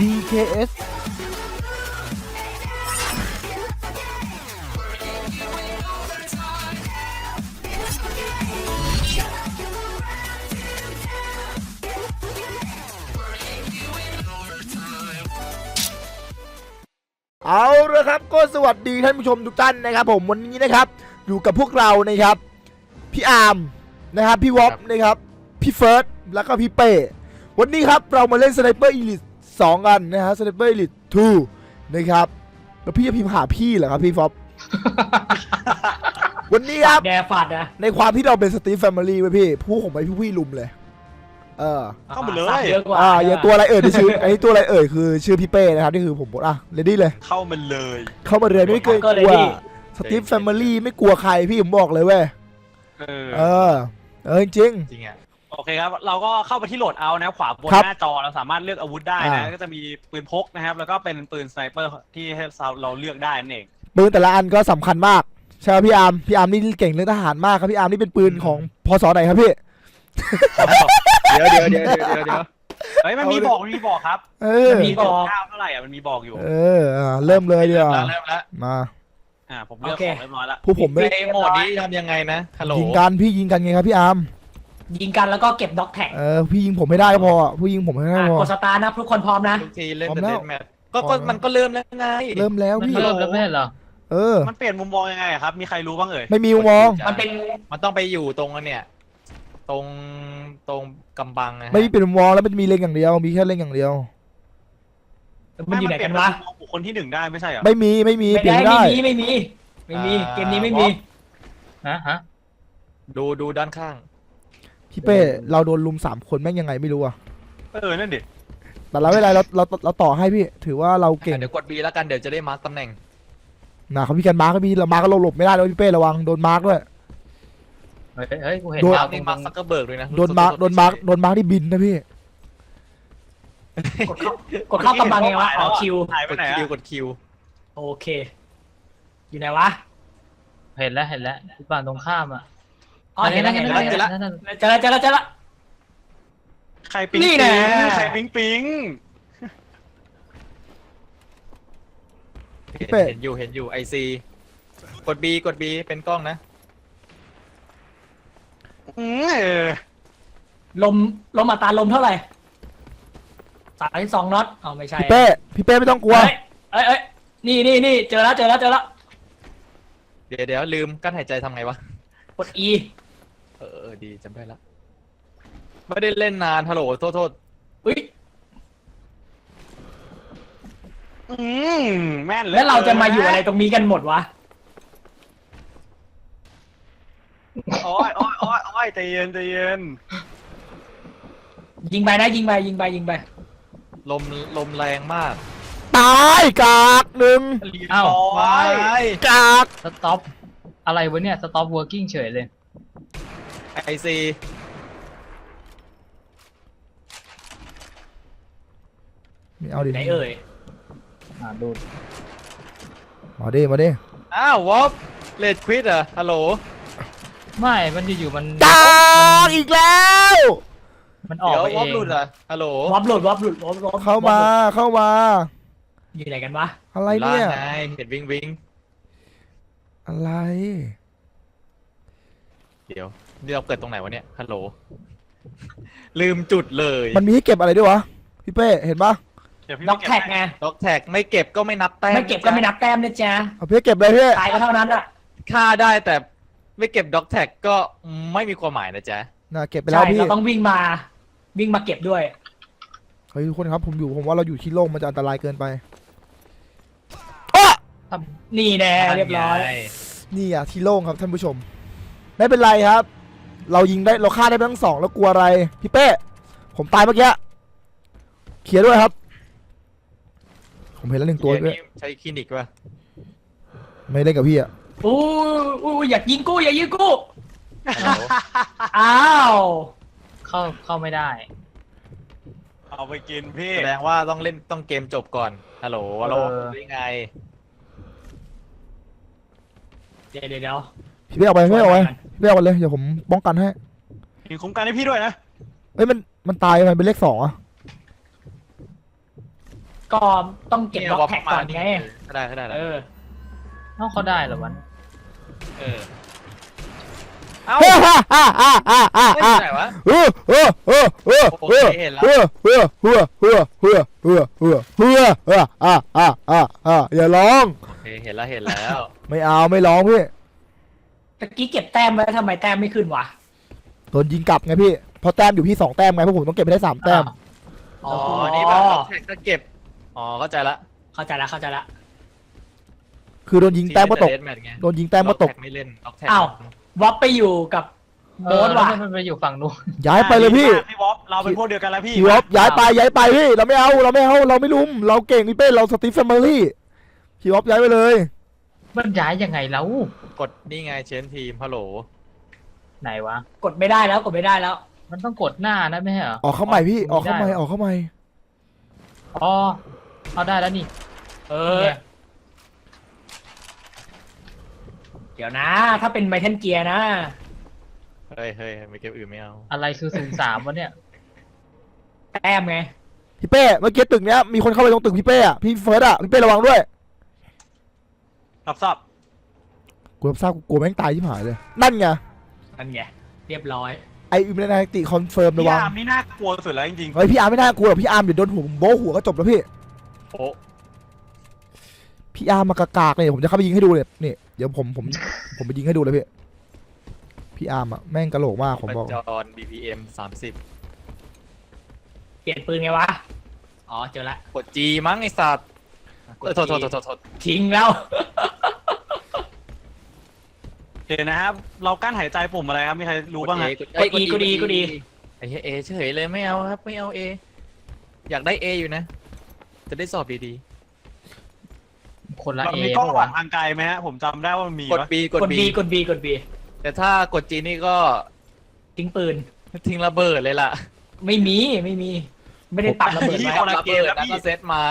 DKS เอาละครับก็สวัสดีท่านผู้ชมทุกท่านนะครับ ผมวันนี้นะครับ อยู่กับพวกเรานะครับ พี่อาร์มนะครับ พี่วอฟนะครับ พี่เฟิร์สแล้วก็พี่เป้ วันนี้ครับเรามาเล่นสไนเปอร์อีลิท สองกันนะฮะสไนเปอร์อีลิท2นะครับ แล้วพี่จะพิมพ์หาพี่เหรอครับพี่ฟอปวันนี้ครับ แดฟาดนะในความที่เราเป็นสตีฟแฟมิลี่ไว้พี่ ผู้ผมไปพี่พี่ลุมเลย เออ เข้ามาเลย สัตว์เยอะกว่าอ่าอย่างตัวอะไรเอ่ยที่ชื่อไอ้ตัวอะไรเอ่ยคือชื่อพี่เป้นะครับนี่คือผมบอกอะเรดี้เลย เข้ามาเลย เข้ามาเรียนไม่เกรงกลัวสตีฟแฟมิลี่ไม่กลัวใครพี่ผมบอกเลยเว้ย เออ เออเออจริงจริงอะ โอเคครับ เราก็เข้าไปที่โหลดเอานะขวาบนครับหน้าจอเราสามารถเลือกอาวุธได้อ่านะก็จะมีปืนพกนะครับ แล้วก็เป็นปืนสไนเปอร์ที่ให้เราเลือกได้นั่นเองปืนแต่ละอันก็สำคัญมากใช่ไหมพี่อาร์มพี่อาร์มนี่เก่งเรื่องทหารมากครับพี่อาร์มนี่เป็นปืนของพศไหนครับพี่เดี๋ยวเดี๋ยวเดี๋ยวเดี๋ยวเดี๋ยวเดี๋ยว เฮ้ยมันมีบอกมันมีบอกครับเออมีบอกเก้าเท่าไหร่อะมันมีบอกอยู่เอออ่าเริ่มเลยดีกว่าเริ่มแล้วมา อ่าผมเลือกโอเค ของเรียบร้อยแล้วผู้ผมไม่ไอ้โหมดนี้ทำยังไงนะฮัลโหลยิงกันพี่ยิงกันไงครับพี่อาร์ม ยิงกันแล้วก็เก็บด็อกแท็กเออพี่ยิงผมไม่ได้ก็พอผู้ยิงผมไม่ได้อะก็พกอดสตาร์ทนะทุกคนพร้อมนะ ทุกทีเล่นพร้อมแต่แล้วเล่นแมทก็พร้ก็อมแล้ว มันก็เริ่มแล้วไง เริ่มแล้วพี่ฮัลโหลเริ่มแล้วไม่ใช่เหรอ เออ มันเปลี่ยนมุมมองยังไงอะครับ มีใครรู้บ้างเอ่ยไม่มีมุมมอง มันเป็นมันต้องไปอยู่ตรงอันเนี่ย ตรงตรงกำบังนะฮะไม่มีเป็นมุมมองแล้วมันมีเล็งอย่างเดียวมีแค่เล็งอย่างเดียว มันอยู่ไหนกันวะมุมมองบุคคลที่หนึ่งได้ไม่ใช่เหรอ ไม่มีไม่มีเปลี่ยนไม่ไม่ได้ได้ ไม่มีไม่มีไม่มีเกมนี้ไม่มี ฮะฮะดูดูด้านข้าง พี่เป้เราโดนลุมสามคนแม่งยังไงไม่รู้อะเออ นั่นดิ แต่เราไม่เป็นไรเราเราเราต่อให้พี่ ถือว่าเราเก่งเดี๋ยวกด B แล้วกันเดี๋ยวจะได้มาร์กตำแหน่งนะเขาพี่กันมาร์กก็มีเรามาร์กก็หลบไม่ได้เลยพี่เป้ระวังโดนมาร์กด้วย เฮ้ยเฮ้ยกูเห็นโดนดาวตรนี่งมาร์กซักเกอร์เบิร์กเลยนะโดนมาร์กโดนมาร์กโดนมาร์กที่บินนะพี่ กดเข้ากดเข้ากำบังไงวะอ๋อคิว หายไปกดไหนคิวอะกดคิวโอเค อยู่ไหนวะ เห็นแล้วเห็นแล้วที่ฝั่งตรงข้ามอะ อ๋อเห็นแล้วเห็นแล้วเห็นแล้วนั่นนั่นเจอแล้วเจอแล้วเจอแล้ว ใครปิ๊งนี่ปิ๊งแน่ใครปิ๊งปิ๊งพี่เป้ เห็นอยู่เห็นอยู่ไอซีกด B กด B เป็นกล้องนะ อืมเออลมลมอัตราลมเท่าไหร่สามสองน็อตอ๋อไม่ใช่พี่เป้พี่เป้ไม่ต้องกลัว เอ้ยเอ้ยเอ้ยนี่นี่นี่เจอแล้วเจอแล้วเจอแล้วเดี๋ยวเดี๋ยวลืมกั้นหายใจทำไงวะกด E เออเออดีจำได้ละ ไม่ได้เล่นนานฮัลโหลโทษโทษอุ้ยอืมแม่นเลยแล้วเราจะมาอยู่อะไรตรงนี้กันหมดวะ โอ้ยโอ้ยโอ้ยโอ้ยใจเย็นใจเย็นยิงไปนะยิงไปยิงไปยิงไป ลมลมแรงมากตายกากหนึ่งเรียบอ้าวร้อย กาก สต็อป อะไรวะเนี่ย สต็อป working เฉยเลย ไอซีไม่เอาดิไหนเอ่ยอ่าดูมาดิมาดิอ้าววอฟเลดควิดเหรอฮัลโหลไม่ มันอยู่ๆมันกากอีกแล้ว มันออกเดี๋ยวไปวอฟเองหลุดเหรอฮัลโหลวอบหลุดวอบหลุดวอบหลุดเข้ามาเข้ามา อยู่ไหนกันวะอะไรเนี่ย ล่างไงเห็นวิ่งวิ่งอะไร เดี๋ยว นี่เราเกิดตรงไหนวะเนี่ย ฮัลโหล ลืมจุดเลยมันมีให้เก็บอะไรด้วยวะพี่เป้เห็นปะเดี๋ยวพี่ด็อกแท็กไงด็อกแท็กไม่เก็บก็ไม่นับแต้มไม่เก็บก็ไม่นับแต้มนะจ๊ะเอาพี่เก็บเลยพี่ตายก็เท่านั้นอะค่าได้แต่ไม่เก็บด็อกแท็กก็ไม่มีความหมายนะจ๊ะน่ะเก็บไปแล้ใช่วพี่เราต้องวิ่งมา วิ่งมาเก็บด้วย เฮ้ยทุกคนครับผมอยู่ผมว่าเราอยู่ที่โล่งมันจะอันตรายเกินไปอ๊ะนี่แน่เรียบร้อยไงนี่อะที่โล่งครับท่านผู้ชม ไม่เป็นไรครับ เรายิงได้เราฆ่าได้ทั้งสองแล้วกลัวอะไรพี่เป้ผมตายเมื่อกี้เคลียร์ด้วยครับ ผมเห็นแล้วหนึ่งตัวเหี้ยด้วยนี่ใช้คลินิกป่ะไม่เล่นกับพี่อะอู้อู้อย่ายิงกู้อย่ายิงกู้ฮัลโหลอ้าวเข้าเข้าไม่ได้ เอาไปกินพี่ แสดงว่าต้องเล่นต้องเกมจบก่อนฮัลโหลเราเออได้ไง เดี๋ยวเดี๋ยวเดี๋ยว พี่เป้เอาไปพี่เป้เอาไปพี่เป้เอาไปเลยเดี๋ยวผมป้องกันให้มีคุ้มกันให้พี่ด้วยนะ เอ้ยมันมันตายมันเป็นเลขสองอะก็ต้องเก็บล็อกแท็กก่อนไงก็ได้ก็ได้เอแล้วอเอ้าเขาได้เหรอวันเออเอ้าฮ่าฮ่าฮ่าฮ่าฮ่าฮ่าเล่นฮ่าไหนวะเออเออเออเออโอเอเคอเห็นแล้วเออเออเออเออเออเออเออเออเอออะอะอะอะอย่าร้องโอเคเห็นแล้วเห็นแล้ว ไม่เอาไม่ร้องพี่ ตะกี้เก็บแต้มไว้ทำไมแต้มไม่ขึ้นวะโดนยิงกลับไงพี่เพราะแต้มอยู่พี่สองแต้มไงเพราะผมต้องเก็บไปได้สามแต้ม อ๋อ นี่แบบล็อกแท็กก็เก็บ อ๋อ เข้าใจละเข้าใจละเข้าใจละ คือโดนยิงแต้มก็ตกที่เล่น Deathmatch ไงโดนยิงแต้มก็ตก ล็อแท็ไม่เล่นล็อกแท็กอ้าววอปไปอยู่กับเอโบ๊อทแล้วว่ะมันไปอยู่ฝั่งนู้นย้ายไปเลยพี่ดีมากพี่วอฟเราเป็นพวกเดียวกันแล้วพี่พี่วอบย้ายไปย้ายไปพี่เราไม่เอาเราไม่เอาเราไม่ลุมเราเก่งพี่เป้เราสตีฟแฟมิลี่พี่วอบย้ายไปเลย มันย้ายยังไงแล้วกดนี่ไงเชนทีมฮัลโหลไหนวะ กดไม่ได้แล้วกดไม่ได้แล้ว มันต้องกดหน้านะไม่ใช่เหรอออกเข้าใหม่พี่ไม่ได้ออกเข้าใหม่ออกเข้าใหม่อ๋อเอาได้แล้วนี่เออ เนี่ยเดี๋ยวนะ ถ้าเป็นไมเทนเกียร์นะ เฮ้ยเฮ้ยไม่เก็บอื่นไม่เอา อะไรคือศูนย์สามวะเนี่ยแต้มไงพี่เป้เมื่อกี้ตึกเนี้ยมีคนเข้าไปตรงตึกพี่เป้อะพี่เฟิร์สอะพี่เป้ระวังด้วย รับทราบกูรับทราบกูกลัวแม่งตายที่หายเลย นั่นไง นั่นไงเรียบร้อย ไออิมเนติติคอนเฟิร์มระพี่วังอาร์มนี่น่ากลัวสุดแล้วจริงเฮ้ยพี่อาร์มไม่น่ากลัวหรอกพี่อาร์มเดี๋ยวโดนหัวผมโบ้หัวก็จบแล้วพี่โอ้พี่อาร์มมากากากเลยผมจะเข้าไปยิงให้ดูเลยนี่เดี๋ยวผมผมผมไปยิงให้ดูเลยพี่พี่อาร์มอะแม่งกะโหลกมากผมปัจบอก จร BPM สามสิบเปลี่ยนปืนไงวะ อ๋อเจอละ กด G มั้งไอสัตว์ เออโทษโทษโทษโทษโทษทิ้งแล้วๆเดี๋ยวนะครับ เรากั้นหายใจปุ่มอะไรครับ มีใครรู้บ้างกฮะด A กด E กด E กด E ไอ้เหี้ย A เฉยเลยไม่เอาครับ ไม่เอา A อยากได้ A อยู่นะ จะได้สอบดีคนละเราเอมีกล้องปะหวัวะงทางไกลไหมฮะ ผมจำได้ว่ามันมีๆ กดปะ B กด กด B B กด B กด B แต่ถ้ากด G นี่ก็ทิ้งปืน ทิ้งระเบิดเลยล่ะไม่มีไม่มี ไม่ได้ปรับระเบิดพี่ไว้คนละระเกเบิมดแล้วแล้วพี่ก็เซตมา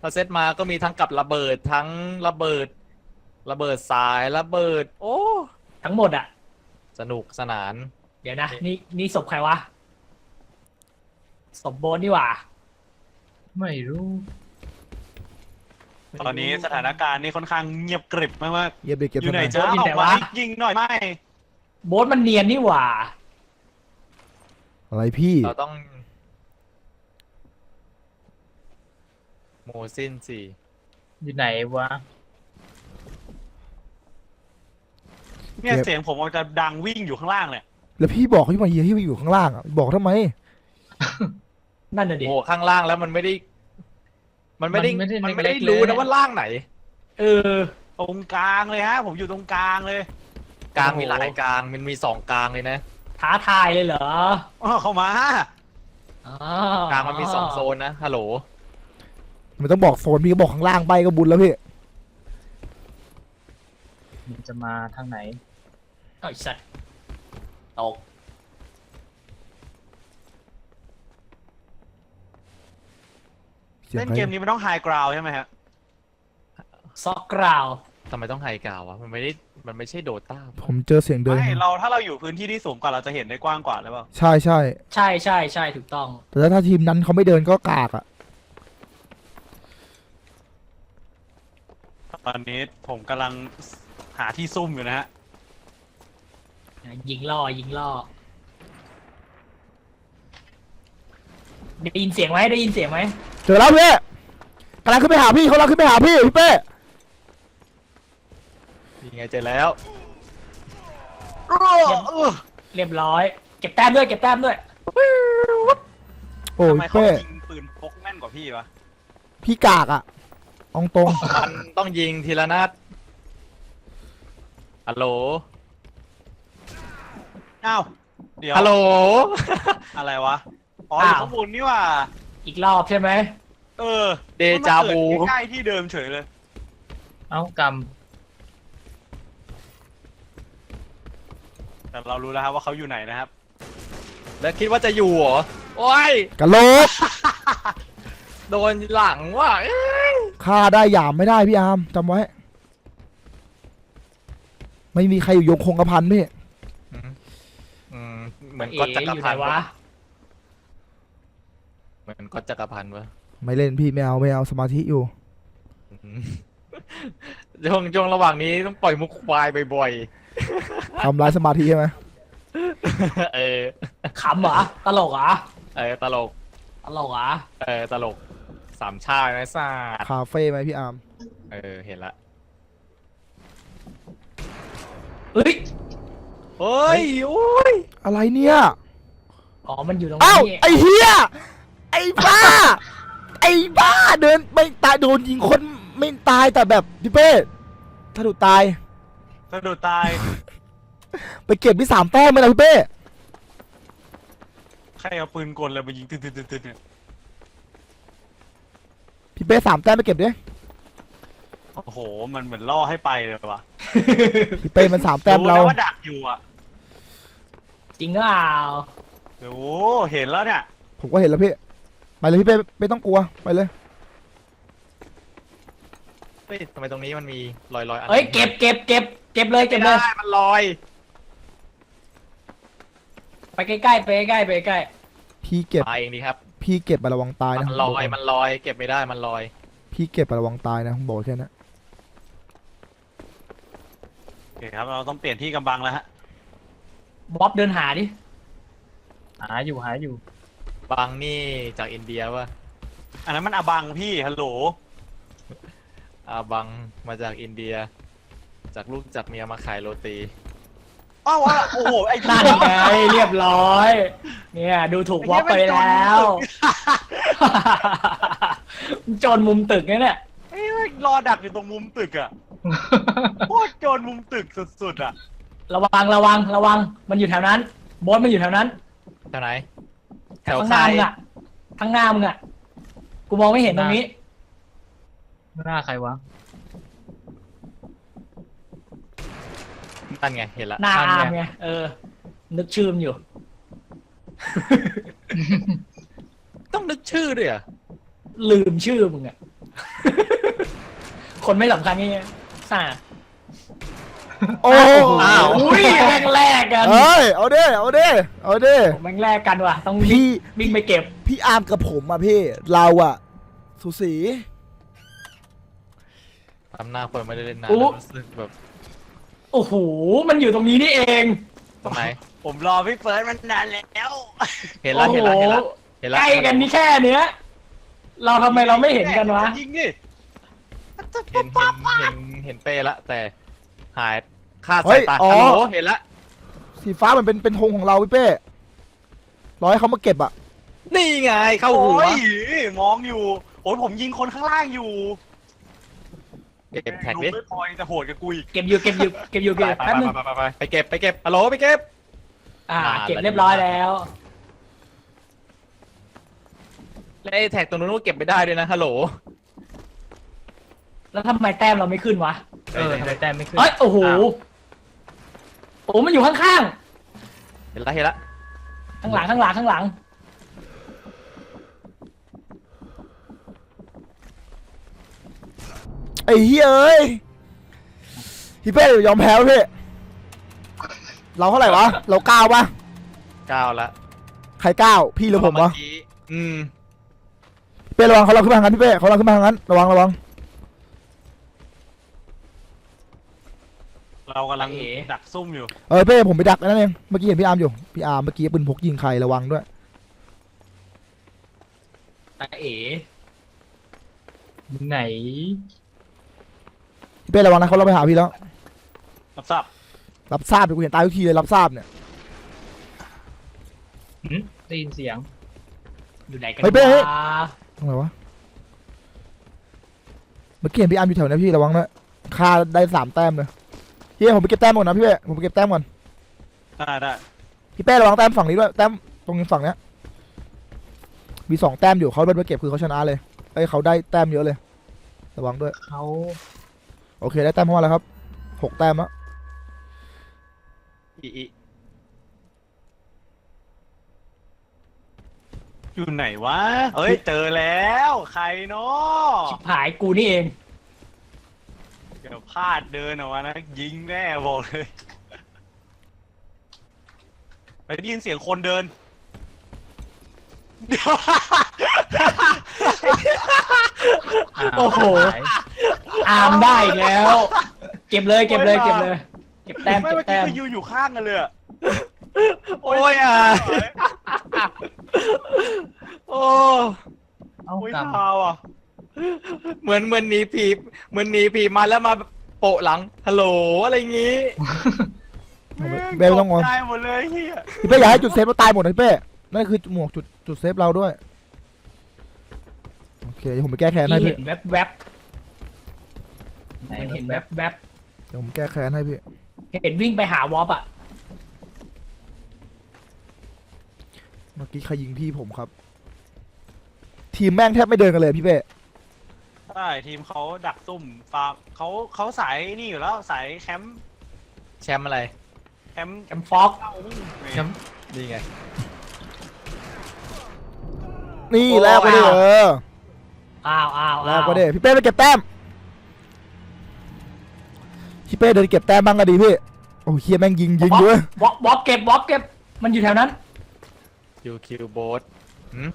พอเซตมาก็มีทั้งกับระเบิดทั้งระเบิด ระเบิดสายระเบิด โอ้ ทั้งหมดอะ สนุกสนาน เดี๋ยวนะ นี่นี่ศพใครวะศพโบนนี่หว่าไม่รู้ ตอนนี้สถานการณ์นี่ค่อนข้างเงียบกริบมาก เย็บเด็กเก็บๆอยู่ไหนทำไมจ้าอยู่อไหนอกมาวะยิงหน่อยไหมโบนมันเนียนนี่หว่าอะไรพี่ เราต้อง โมซินสี่อยู่ไหนวะ เนี่ยเสียงผมมันจะดังวิ่งอยู่ข้างล่างเลยแล้วพี่บอกให้มาเฮียที่อยู่ข้างล่างอะบอกทำไม นั่นน่ะดิ โอ้ข้างล่างแล้วมันไม่ได้ มันไม่ได้มันไม่ได้มันไม่ได้เล็กๆรู้เลยนะว่าล่างไหน เออ ตรงกลางเลยฮะ ผมอยู่ตรงกลางเลยกลางโอ้โหมีหลายกลางมันมีสองกลางเลยนะท้าทายเลยเหรออ้อเข้ามา อ๋อกลางมันมีสองโซนนะฮัลโหล ไม่ต้องบอกโซนพี่ก็บอกข้างล่างไปก็บุญแล้วพี่มันจะมาทางไหนเอ้ยสัตว์ตกเสียงเล่นใครเกมนี้มันต้องไฮกราวใช่ไหมฮะซอกกราวทำไมต้องไฮกราววะมันไม่ได้มันไม่ใช่โดต้าผมเจอเสียงเดิน ไม่เราถ้าเราอยู่พื้นที่ที่สูงกว่าเราจะเห็นได้กว้างกว่าหรือเปล่า ใช่ใช่ใช่ใช่ใช่ถูกต้อง แต่ถ้าทีมนั้นเขาไม่เดินก็กากอะ อนนี้ผมกำลังหาที่ซุ่มอยู่นะฮะ ยิงล่อยิงล่อได้ยินเสียงไหมได้ยินเสียงไหมเจอแล้วพี่กำลังขึ้นไปหาพี่เขากำลังขึ้นไปหาพี่พี่เป้ยังไงเจอแล้วเรียบร้อย เก็บแต้มด้วยเก็บแต้มด้วย โอ้ทำยไมเขาเป้ยิงปืนพกแม่นกว่าพี่วะพี่กากอะเองตรงมันต้องยิงทีละนัดฮัลโหลอ้าวเดี๋ยวฮัลโหล อะไรวะ อ๋ออยู่อ้าว ข้างบนนี่หว่า อีกรอบใช่ไหม เออเดจาวู มันมาเกิดใกล้ๆที่เดิมเฉยเลย เอ้ากแต่เรารู้แล้วครับว่าเขาอยู่ไหนนะครับ แล้วคิดว่าจะอยู่เหรอ โอ้ยกะโหลก โดนหลังว่ะเอ้ยฆ่าได้หยามไม่ได้พี่อาร์มจำไว้ ไม่มีใครอยู่ยงคงกระพันพี่อืมเหมือนเอ๋ก็จักรอยู่พัไหนนธ์วะวะเหมือนก็จักรพันธ์วะไม่เล่นพี่ไม่เอาไม่เอาสมาธิอยู่ ช่วงช่วงระหว่างนี้ต้องปล่อยมุกควายบ่อยทำร้ายสมาธิใช่ไหมๆ เออ ขำเหรอตลกเหรอเออตลก ตลกเหรอ เออตลก สามชาติไหมซ่าคาเฟ่ไหมพี่อาร์มเออ เห็นละเฮ้ยเฮ้ยโอ้ยอะไรเนี่ยอ๋อมันอยู่ตรงอ้าวนี้ไอ้เฮียไอ้บ้า ไอ้บ้าเดินไม่ตายโดนยิงคนไม่ตายแต่แบบพี่เป้ถ้าดูตาย สะดุดตาย ไปเก็บที่สามแต้มไหมล่ะพี่เป้ ใครเอาปืนกลเลยมายิงตึ๊ดตึ๊ดตึ๊ดตึ๊ดเนี่ย พี่เป้สามแต้มไปเก็บดิโอ้โห มันเหมือนล่อให้ไปเลยว่ะพี่เป้มันสามแต้มเรารู้นะว่าดักอยู่อะจริงหรือเปล่าโอ้โหเห็นแล้วเนี่ยผมก็เห็นแล้วพี่ไปเลยพี่เป้ไม่ต้องกลัวไปเลย เฮ้ยทำไมตรงนี้มันมีรอยรอยๆอันเฮ้ยเก็บเก็บเก็บเก็บเลยไม่เก็บเลได้ย มันลอยไปใกล้ๆไปใกล้ๆไปใกล้พี่เก็บมาเองดีครับ พี่เก็บมาระวังตายนะมันลอยมันลอยเก็บไม่ได้มันลอยพี่เก็บมาระวังตายนะผมบอกแค่นั้นโอเคครับเราต้องเปลี่ยนที่กำบังแล้วฮะบ๊อบเดินหาดิ หาอยู่หาอยู่ บางนี่จากอินเดียป่ะอันนั้นมันอบังพี่ฮัลโหลอาบังมาจากอินเดีย จากลูกจากเมียมาขายโรตี อ้าววะโอ้โหไอ้นั่นไงเรียบร้อย เนี่ย ดูถูกบ๊อบไปแล้วโจรมุมตึกเนี่ยเนี่ยไอ้แม่งรอดักอยู่ตรงมุมตึกอะโคตรโจรมุมตึกสุดๆอะ ระวังระวังระวัง มันอยู่แถวนั้นโบอสมันอยู่แถวนั้นแถวไหน แถวข้างหใครน้ามึงอะข้างหน้ามึงอะกูมองไม่เห็นตรงนี้ หน้าใครวะ นั่นไงเห็นละหน้านั่นไงอามไงเออ นึกชื่อมนอยู่ ต้องนึกชื่อด้วยเหรอลืมชื่อมึงอะ คนไม่สำคัญนี่ซ่าโอ้อ้าวอุ้ยแม่งแลกกันเอ้ยเอาดิเอาดิเอาดิแม่งแลกกันว่ะ ต้องพี่วิ่งไปเก็บ พี่อาร์มกับผมอะพี่ เราอะสูสี ทำหน้าคนไม่ได้เล่นนานอุ๊แล้วรู้สึกแบบ โอ้โห มันอยู่ตรงนี้นี่เองตรงไหน ผมรอพี่เฟิร์สมันนานแล้วเห็นละเห็นละเห็นละเห็นละใกล้กันนี่แค่เนี้ย เราทำไมเราไม่เห็นกันวะ ยิงดิเห็นเห็นเห็นเห็นเป้ละแต่หายคาดเฮ้สายยตาอ๋อ ฮัลโหลเห็นละ สีฟ้ามันเป็นเป็นธงของเราพี่เป้รอให้เขามาเก็บอะนี่ไงเข้าโอ้หัวยมองอยู่โอ้ยผมยิงคนข้างล่างอยู่ เก็บแท็กดูดิไม่พอยังจะโหดกับกูอีกเก็บอยู่เก็บอยู่เก็บอยู่ไปเก็บไปแป๊บนึงไปไปไปไปเก็บไปเก็บฮัลโหลไปเก็บอ่าอ่า เก็บเรียบร้อยแล้วแล้วไอ้แท็กตรงนู้นก็เก็บไม่ได้ด้วยนะฮัลโหล แล้วทำไมแต้มเราไม่ขึ้นวะเออทำไมแต้มไม่ขึ้นเอ้ยโอ้โหอ้าวโอ้มันอยู่ข้างเห็นละเห็นละๆข้างหลังข้างหลังข้างหลัง ไอ้เฮ้ยเอ้ยพี่เป้ยอมแพ้วะพี่เราเท่าไหร่วะ เราเก้าปะเก้าละใครเก้าพี่หรือผมวะเอกี้อืมพี่เป้ระวังเขาเราขึ้นมาทางนั้นพี่เป้เขาเราขึ้นมาทางนั้นระวังระวังเรากำลังเอ๋ดักซุ่มอยู่ เออเป้ผมไปดักนั่นเองเมื่อกี้เห็นพี่อาร์มอยู่พี่อาร์มเมื่อกี้ปืนพกยิงใครระวังด้วยตาเอ๋อยู่ไหน พี่เป้ระวังนะเขาเราไปหาพี่แล้ว รับทราบ รับทราบเดี๋ยวกูเห็นตายทุกทีเลยรับทราบเนี่ยหึได้ยินเสียง อยู่ไหนกันเฮ้ยเป้เฮ้ย วะตรงไหนวะเมื่อกี้เห็นพี่อาร์มอยู่แถวนั้นพี่ระวังด้วยค่าได้สามแต้มเลยพี่เป้ผมไปเก็บแต้มก่อนนะพี่เป้ผมไปเก็บแต้มก่อนได้ได้พี่เป้ระวังแต้มฝั่งนี้ด้วยแต้มตรงนี้ฝั่งเนี้ยมีสองแต้มอยู่เขาไปเก็บคือเขาชนะเลยเอ้ยเขาได้แต้มเยอะเลย ระวังด้วยเขา โอเคได้แต้มเข้ามาแล้วครับหกแต้มแล้วอีอีอยู่ไหนวะ เฮ้ยเจอแล้ว ใครเนาะชิบหายกูนี่เอง เดี๋ยวพลาดเดินออกมานะ ยิงแน่บอกเลยไปได้ยินเสียงคนเดินเดี๋ยว โอ้โห หายอาร์มได้อีกแล้ว เก็บเลยเก็บเลยเก็บเลย เก็บแต้มไม่เก็เมื่บอกี้แต้มคือยืนอยู่ข้างกันเลยอะโอ้ยอะโอ้เอาโอ้ยกรรมเท้าอะเหมือนเหมือนหนีผีเหมือนหนีผีมาแล้วมาโปะหลังฮัลโหลอะไรอย่างงี้ เบลต้องงอนได้หมดเลยเฮียพี่เป้อย่าให้จุดเซฟเราตายหมดนะพี่เป้นั่นคือหมวกจุดจุดเซฟเราด้วย เคเดี๋ยวผมไปแก้แค้นให้ที่พี่เห็นแวบแวบไหนมันเห็นแวบแวบเดี๋ยวผมแก้แค้นให้พี่เห็นวิ่งไปหาวอปอะ เมื่อกี้ใครยิงพี่ผมครับ ทีมแม่งแทบไม่เดินกันเลยพี่เป้ใช่ทีมเขาดักซุ่มฟาร์มเขาเขาสายนี่อยู่แล้วสายแคมป์แชมป์อะไร แคมป์แคมฟอกเข้าวิ่งแชมป์ นี่ไง นี่โอ้แล้วก็ได้เออ อ้าวอ้าวแล้อ้าววก็ได้พี่เป้ไปเก็บแต้มพี่เป้เดินเก็บแต้มบ้างก็ดีพี่โอ้เฮียแม่งยิงยิงด้วยวอปวอปเก็บวอปเก็บมันอยู่แถวนั้น คิวคิวโบสหืม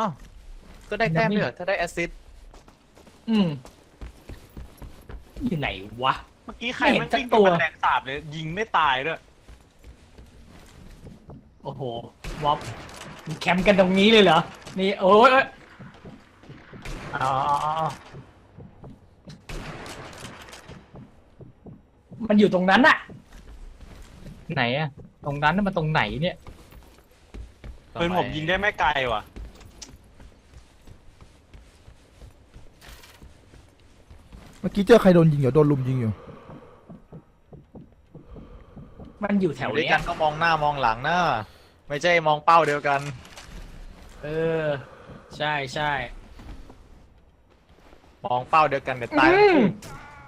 อ้าวก็ได้แต้มเลยเหรอถ้าได้แอสซิสต์อืมอยู่ไหนวะ เมื่อกี้ใครไม่เห็มันนสักวิ่งตัวเป็นแรงสาบเลยยิงไม่ตายด้วยโอ้โหวอปมันแคมป์กันตรงนี้เลยเหรอ นี่โอ้ยเอ้ยอ๋ออ๋ออ๋อ มันอยู่ตรงนั้นอะไหนอะตรงนั้นน่ะมันตรงไหนเนี่ยปืนผมยิงได้ไม่ไกลว่ะ เมื่อกี้เจอใครโดนยิงอยู่โดนลุมยิงอยู่ มันอยู่แถแถววด้วยเนี้กัยนก็มองหน้ามองหลังนะ ไม่ใช่มองเป้าเดียวกัน เออ ใช่ใช่ มองเป้าเดียวกันเดี๋ยวตายอืม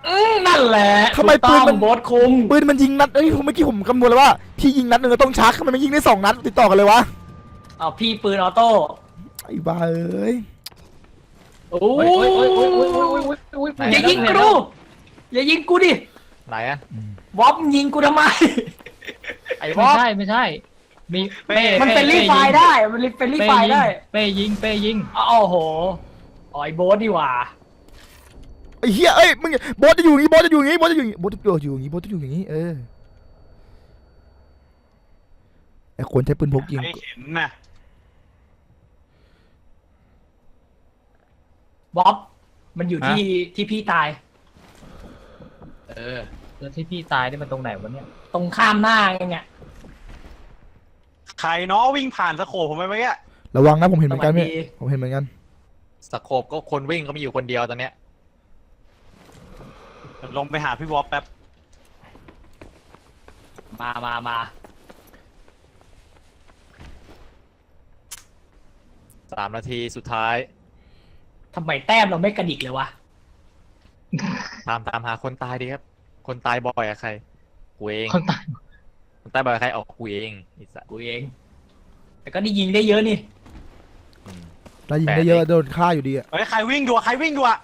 อืมนั่นแหละทำไมถูกต้องปืนมันโบสคุงปืนมันยิงนัดเอ้ยผมเมื่อกี้ผมคำนวณเลยว่าพี่ยิงนัดหนึ่งก็ต้องชาร์จทำไมไม่ยิงได้สองนัดติดต่อกันเลยวะเอาพี่ปืนออโต้ไอ้บ้าเอ้ยโอ้โอ้ยยโอ้ยโอ้ยโอ้ยโอ้ยโอ้ยโอ้ยโอ้ยไหนอย่ายิงกู อย่ายิงกูดิไหนอะวอปยิงกูทำไม ไอ้บไม่อสใช่ไม่ใช่ มีเป้มันเป็นรีไฟล์ได้ มันเป็นรีไฟล์ได้เป้ยิงเป้ยิง อ้าวโอ้โหอ๋อไอ้โบสดีกว่า ไอ้เฮียเอ้ยมึงโบอสจะอยู่อย่างงี้โบอสจะอยู่อย่างงี้โบอสจะอยู่อย่างงี้โบอสจะอยู่อย่างงี้โบอสจะอยู่อย่างงี้เออไอ้คนใช้ปืนพกยิง ไม่เห็นนะวอปมันอยู่ที่ที่พี่ตาย เออแล้วที่พี่ตายนี่มันตรงไหนวะเนี่ย ตรงข้ามหน้าไงเนี่ยใครเนาะวิ่งผ่านสโคปผมไปเมื่อกี้ระวังนะผมเห็นเหมือนกันสวัพี่สดีผมเห็นเหมือนกัน สโคปก็คนวิ่งก็มีอยู่คนเดียวตอนเนี้ย ลงไปหาพี่วอปแป๊บ มามามาสามนาทีสุดท้าย ทำไมแต้มเราไม่กระดิกเลยวะ ตามตามหาคนตายดีครับ คนตายบ่อยอะใครกูเอง คนตายคนตายบ่อยอะใครออกกูเองไอ้สัสกูเอง แต่ก็ได้ยิงได้เยอะนี่ อืมแล้วยิงได้เยอะโดนฆ่าอยู่ดีอะ เฮ้ยใครวิ่งดูอะใครวิ่งดูอะ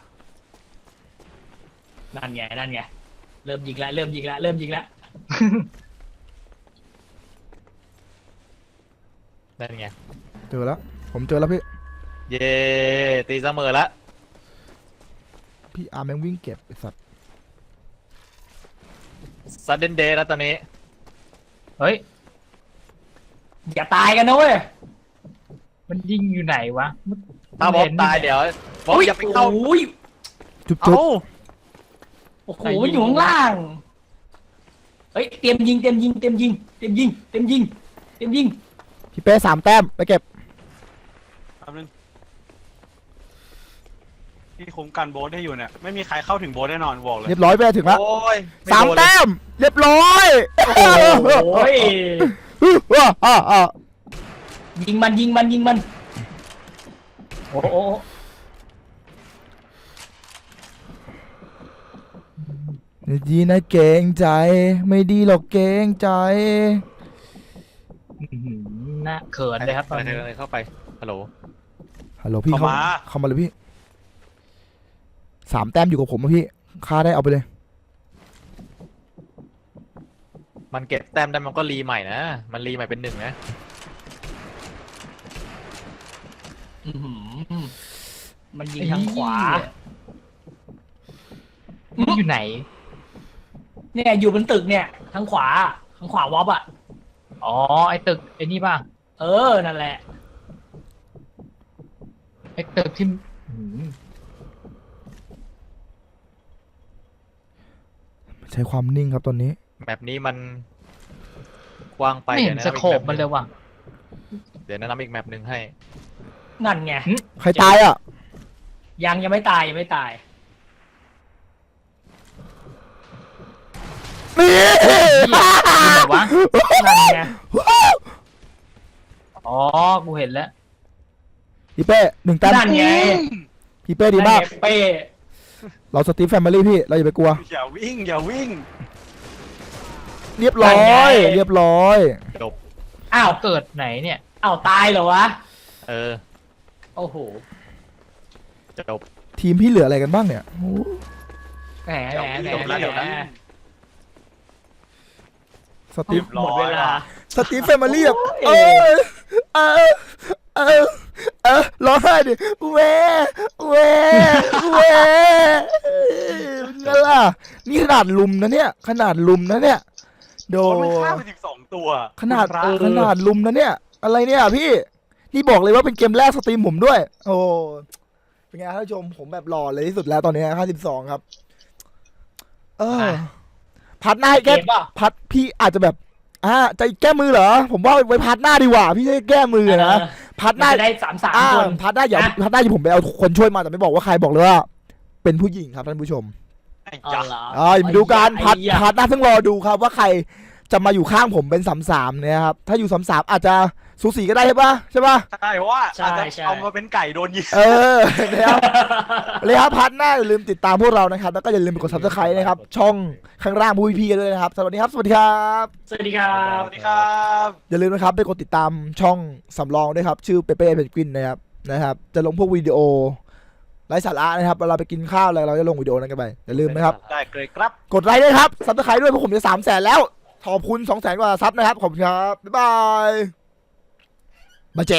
นั่นไงนั่นไงเริ่มยิงแล้วเริ่มยิงแล้วเริ่มยิงแล้วนั่นไงเจอแล้ว ผมเจอแล้วพี่ เย่ตีเสมอละพี่อาร์มแม่งวิ่งเก็บไอ้สัตว์ซัดเดนเดย์แล้วตอนนี้ เฮ้ย อย่าตายกันนะเว้ย มันยิงอยู่ไหนวะมันถ้าบอสเห็นตายเดี๋ยวบอสอย่าไปเข้า โอ้ยจุ๊บจุ๊บ เอ้า โอ้โหมันอยู่ข้างล่าง เฮ้ย เตรียมยิง เตรียมยิง เตรียมยิง เตรียมยิง เตรียมยิง เตรียมยิง พี่เป้สามแต้มไปเก็บ แป๊บนึงพี่คุ้มกันโบสได้อยู่เนี่ย ไม่มีใครเข้าถึงโบสแน่นอนบอกเลย เรียบร้อยไปถึงแล้วโอ้ยไสามโดนเลยแต้มเรียบร้อยโอ้ยอ่าอ่าอ่ายิงมันยิงมันยิงมัน โอ้โห ดีนะเกรงใจ ไม่ดีหรอกเกรงใจ อื้อหือน่าเขินเลยครับตอนนี้อะไรเข้าไป ฮัลโหล ฮัลโหลพี่เข้าเข้ามา เข้ามาเลยพี่สามแต้มอยู่กับผมอะพี่ค่าได้เอาไปเลย มันเก็บแต้มได้มันก็รีใหม่นะ มันรีใหม่เป็นหนึ่งนะ อื้อหือมันยิงทางขวา มันอยู่ไหน เนี่ยอยู่บนตึกเนี่ยทางขวาทางขวาวอบอะ อ๋อ ไอ้ตึกไอ้นี่ป่ะ เออนั่นแหละ ไอ้ตึกที่หืมใช้ความนิ่งครับตอนนี้แบบนี้มันกว้างไปไม่เห็นดี๋ยวสแะำอีโคแปมันเลยว่ะ เดี๋ยวแนะนำอีกแมปหนึ่งให้ นั่นไง ใครตายอะยังยังไม่ตายยังไม่ตาย นี่อยู่ไหนวะนั่นไงอ๋อ กูเห็นแล้วพี่เป้หนึ่งแต้มนั่นไงพี่เป้ดีมาก นั่นไงเป้เราสตีฟแฟมิลี่พี่ เราอย่าไปกลัว อย่าวิ่งอย่าวิ่งเรียบร้อย เรียบร้อย จบอ้าว เกิดไหนเนี่ย อ้าว ตายเหรอวะ เออโอ้โห จบ ทีมพี่เหลืออะไรกันบ้างเนี่ยโอ้แหมแหมแหมจบแล้วแหเดี๋ยวมนะ สตีฟร้หมอดเวยลา สตีฟแฟมิลี่แบบโอ้เอยอเออเออเออร้องไห้ดิเวเวเวนั่นล่ะนี่ขนาดลุมนะเนี่ย ขนาดลุมนะเนี่ย โดโดนมันฆ่าไปถึงสองตัวขนาดพระเออขนาดลุมนะเนี่ย อะไรเนี่ยพี่ นี่บอกเลยว่าเป็นเกมแรกสตรีมผมด้วย โอ้เป็นไงท่านผู้ชมผมแบบหล่อเลยที่สุดแล้วตอนนี้ห้าสิบสองครับ เออ พัดหน้าให้เกแก้มเปล่าพัดพี่อาจจะแบบอ่าจะแก้มือเหรอ ผมว่าไว้พัดหน้าดีกว่า พี่จะแก้มือนะพัดหน่าน้าจะได้สามสามอ่าคนพัดหน้าอย่าอะพัดหน้าอย่าผมไปเอาคนช่วยมาแต่ไม่บอกว่าใครบอกเลยว่า เป็นผู้หญิงครับท่านผู้ชมไอ้อ๋อยักษ์เหรออ่าอย่ามาดูการพัดไอ้ยะพัดหน้าเพิ่งรอดูครับว่าใครจะมาอยู่ข้างผมเป็นสามสามเนี่ยครับถ้าอยู่สามสามอาจจะ สูสีก็ได้ใช่ปะใช่ปะใช่เพราะว่าใช่อาจจะใช่ เอามาเป็นไก่โดนยิงเออนะครับเลยครับพัดหน้าอย่าลืมติดตามพวกเรานะครับ แล้วก็อย่าลืมกดซับสไครต์นะครับ ช่องข้างล่างผู้พี่ๆกันด้วยนะครับสวัสดีครับ สวัสดีครับ สวัสดีครับสวัสดีครับ อย่าลืมนะครับไปกดติดตามช่องสำรองด้วยครับ ชื่อเปเป้เพนกวินนะครับนะครับ จะลงพวกวิดีโอไร้สาระนะครับเวลาไปกินข้าวอะไรเราจะลงวิดีโอนั้นกันไปอย่าลืมนะครับ ได้เลยครับ กดไลค์ด้วยครับ ซับสไครต์ด้วยเพราะผมจะสามแสนแล้ว ขอบคุณสองแสนกว่าซับนะครับ ขอบคุณครับ บ๊ายบาย มาเจ